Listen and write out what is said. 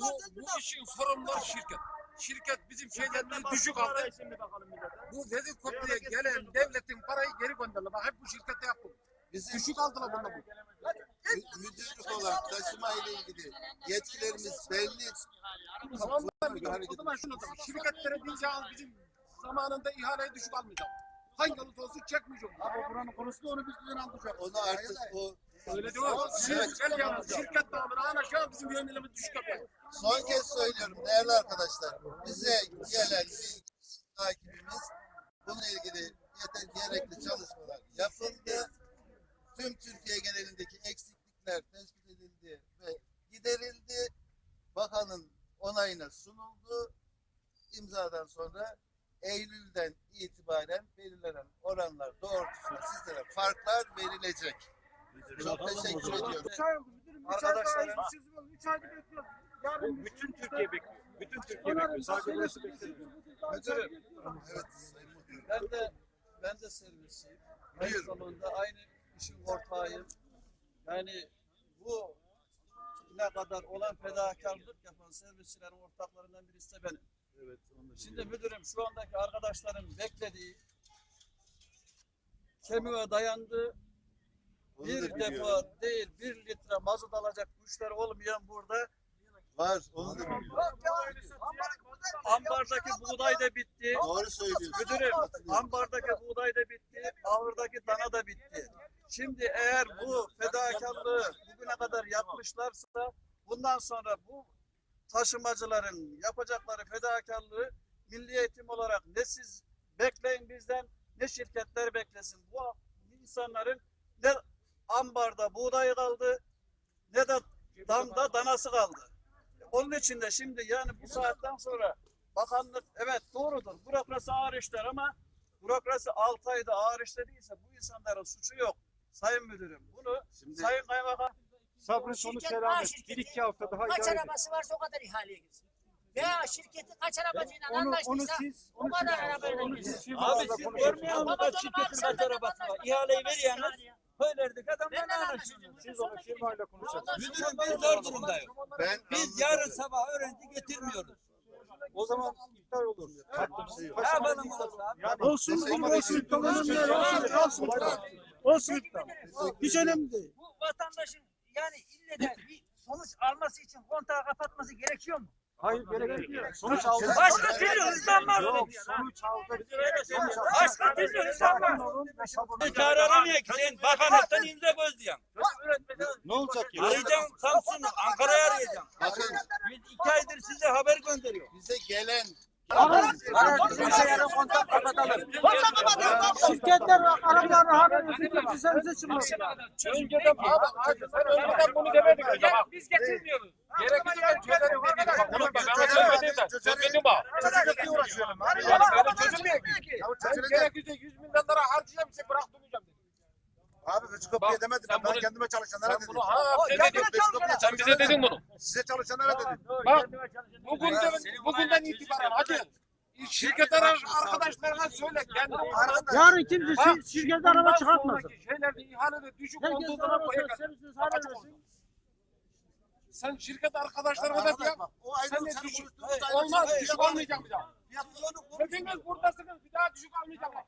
bu, bu işin sorumluları şirket. Şirket bizim şeylerimizi düşük aldı. Bu dedikoduya gelen devletin parayı geri gönderdi. Bak hep bu şirkette yaptım. Bizim Düşük aldılar bundan bu. mü- müdürlük olarak taşıma ile ilgili yetkilerimiz belli. Tamam mı? O zaman şunu da şirketlere bizim zamanında ihaleyi düşük almayacağım. Hangi olursa olsun çekmeyeceğim. Ama buranın konusu da onu bizden alacak. Onu artık o Öyle değil mi? Şirket, yalnız şirket dağılımını anlaşalım bizim yönlerimiz düşük yapıyor. son kez söylüyorum değerli arkadaşlar. Bize gelen takibimiz bununla ilgili yeter, gerekli çalışmalar yapıldı. Tüm Türkiye genelindeki eksiklikler tespit edildi ve giderildi. Bakanın onayına sunuldu. İmzadan sonra Eylül'den itibaren belirlenen oranlar doğrultusunda sizlere farklar verilecek. Çok teşekkür ediyorum. Arkadaşlarım Bu bütün Türkiye bekliyor. Bütün Türkiye bekliyor. Sadece burası beklemiyor. müdürüm Evet, ben de ben de servisçiyim. Aynı zamanda aynı işin ortağıyım. Yani bu ne kadar olan fedakarlık yapan servisçilerin ortaklarından birisi de benim. Evet. Şimdi müdürüm şu andaki arkadaşların beklediği kemiğe dayandı. Onu Bir da biliyorum. defa değil bir litre mazot alacak güçleri olmayan burada Var, onu da biliyorum. ambardaki buğday da bitti. Doğru söylüyorsun. Müdürüm, ambardaki buğday da bitti, ahırdaki dana da bitti. Şimdi eğer bu fedakarlığı bugüne kadar yapmışlarsa bundan sonra bu taşımacıların yapacakları fedakarlığı milli eğitim olarak ne siz bekleyin bizden ne şirketler beklesin. Bu insanların ne ambarda buğdayı kaldı ne de damda danası kaldı. Onun için de şimdi yani bu saatten sonra bakanlık evet doğrudur. Bürokrasi ağır işler ama bürokrasi 6 ayda ağır işlediyse bu insanların suçu yok. Sayın Müdürüm bunu Şimdi Sayın Kaymakam Sabrın sonu selamet. Bir iki hafta daha Kaç idare edin. arabası varsa o kadar ihaleye girsin. Veya şirketi kaç arabacıyla Onu, onu anlaştıysa siz, o onu kadar siz, arabayla onu girsin. siz Abi siz görmüyor musunuz şirketin kaç arabası var? İhaleyi yapamazsın veriyorsunuz. Ya. Söylerdik adamlar Ben ne de anlaşıyorsunuz? Siz onu firmayla konuşacaksınız. Müdürüm biz zor durumdayız. ben Biz yarın sabah öğrenci getirmiyoruz. O zaman iptal olur. Şey. Ne yapalım olsun? Yani Olsun ederim. olsun olsun olsun hiç önemli değil. Bu vatandaşın yani ille de bir sonuç alması için kontağı kapatması gerekiyor mu? Hayır gerek yok. Sonuç aldı. Başka türlü hızlanmaz. Yok sonuç aldı. Başka türlü hızlanmaz. Çağrı aramıyor ki sen bakanlıktan imza gözlüyorsun. Ne olacak ya? Arayacaksın Samsun'u, Ankara'ya arayacaksın. bakın Biz iki aydır size haber gönderiyor. bize gelen Bize. Şirketler arabalarını haber versin servise çıkmasın. Önceden bunu demedin bize bak. Biz getirmiyoruz. Gerekirse ben çözerim dedik. Bak bunu bak ben de. Çözmedim bak. çocukla uğraşıyorum. Yani böyle çözülmüyor ki. Ben gerekirse 100 milyon lira harcayacağım size bırak durmayacağım dedim. Abi küçük demedim. sen Ben bunu- kendime çalışanlara Sen dedim. bunu ha bize dedin. Sen bize dedin bunu. Size çalışanlara dedim. Bak bugünden, bugünden itibaren hadi şirketler arkadaşlarına söyle kendi Yarın kimse şir- şirkete araba çıkartmasın. Şeylerde ihalede düşük olduğu zaman araba bu evlat. Sen şirket arkadaşlarına da diyor. O Sen ayrı sen düşük. Olmaz Hayır, düşük olmayacak bir daha. Hepiniz buradasınız bir daha düşük almayacaklar.